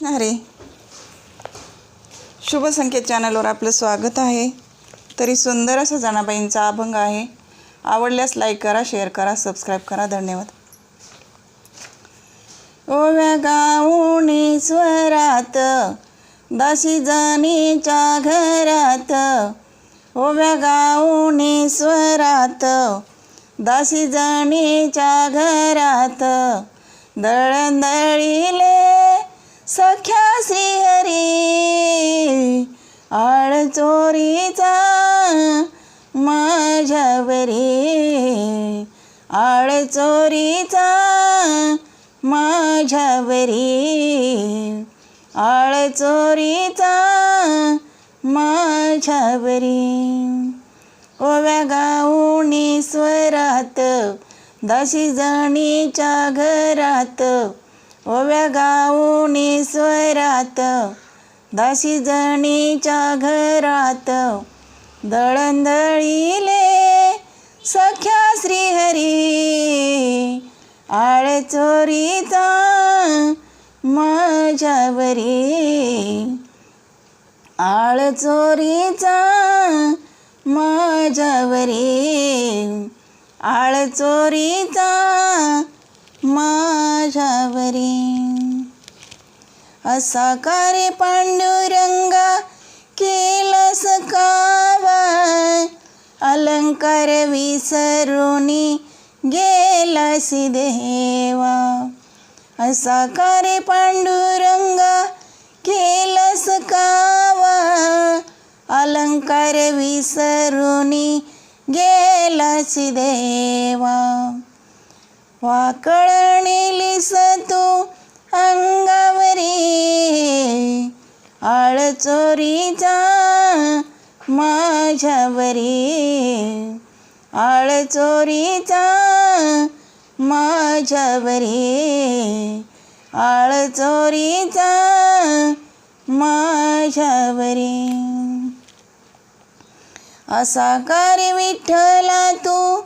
कृष्ण हरे. शुभ संकेत चॅनलवर आपलं स्वागत आहे. तरी सुंदर असा जाणाबाईंचा अभंग आहे. आवडल्यास लाईक करा शेअर करा सबस्क्राईब करा. धन्यवाद. ओव्या गाऊनी स्वरात दासी जणीच्या घरात. ओव्या गाऊनी स्वरात दासी जणीच्या घरात. दळंदळीले सख्या श्रीहरी आळचोरीचा माझ्यावरी आळचोरीचा माझ्यावरी आळचोरीचा माझ्यावरी. ओव्या गाऊनी स्वरात दशी जणीच्या घरात ओव्या गाऊनी स्वरात दाशी जणीच्या घरात. दळंदळीले सख्या श्रीहरी आळे चोरीचा माझ्यावरी. आळ चोरीचा माझ्यावरी आळ चोरीचा माझ्यावरी. असा कारे पांडुरंगा केलस कावा अलंकार विसरुनी गेलासी देवा. असा कार्य पांडुरंगा केलस कावा अलंकार विसरुनी गेलासी देवा. वाकळ नेलीस तू अंगावरी. आळचोरीचा माझ्यावरी. आळचोरीचा माझ्यावरी. आळचोरीचा माझ्यावरी. असा कार्य विठ्ठला तू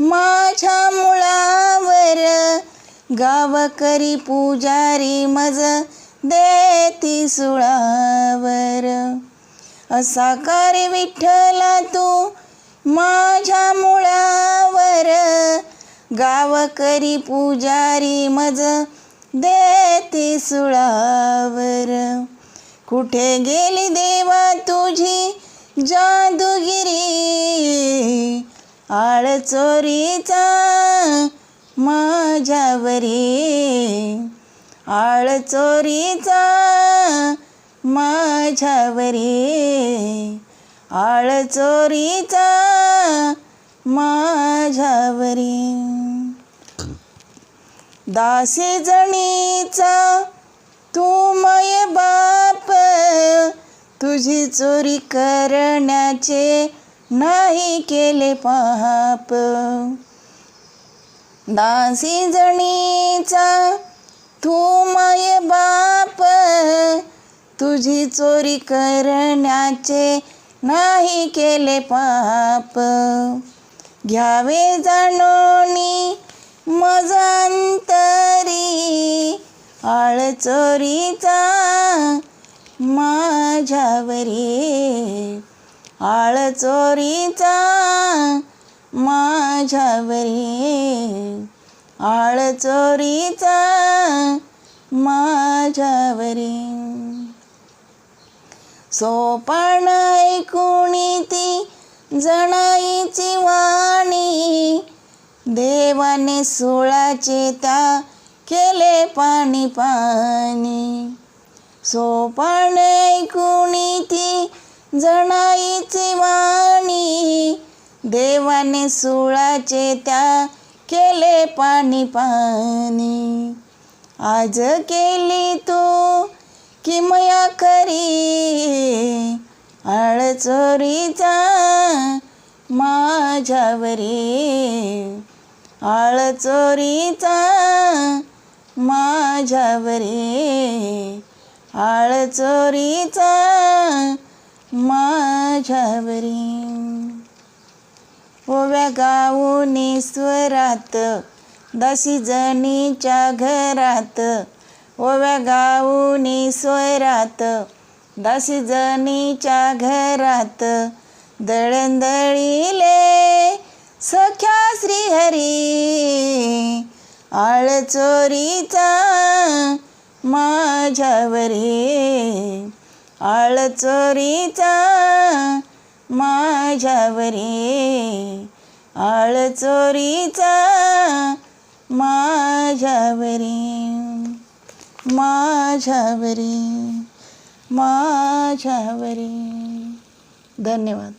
माझ्या मुळावर गावकरी पुजारी मज देती सुळावर. असा कार्य विठ्ठला तू माझ्या मुळावर गावकरी पुजारी मज देती सुळावर. कुठे गेली देवा तुझी जा आळ चोरीचा माझ्यावरी. आळ चोरीचा माझ्यावरी. आळ चोरीचा माझ्यावरी. दासी जणीचा तू मय बाप तुझी चोरी करण्याचे नाही केले पाप. दासी जणीचा तू मय बाप तुझी चोरी करण्याचे नाही केले पाप. घ्यावे जाणोनी मजांतरी आळ चोरीचा माझ्यावरी. आळ चोरीचा माझ्यावरी. आळ चोरीचा माझ्यावरी. सोपान ऐकुणी ती जणाईची वाणी. देवाने सोळाचे त्या केले पाणी पाणी. सोपान ऐकुणी ती जणाईची वाणी देवाने सुळाचे त्या केले पाणी पाणी. आज केली तू किमया खरी आळचोरीचा माझ्यावरी. आळचोरीचा माझ्यावरी आळचोरीचा माझ्यावरी. ओव्या गाऊनी स्वरात दासी जणीच्या घरात. ओव्या गाऊनी स्वरात दासी जणीच्या घरात. दळंदळीले सख्या श्रीहरी आळ चोरीचा माझ्यावरी. आळचोरीचा माझ्यावरी आळचोरीचा माझ्यावरी माझ्यावरी माझ्यावरी. धन्यवाद.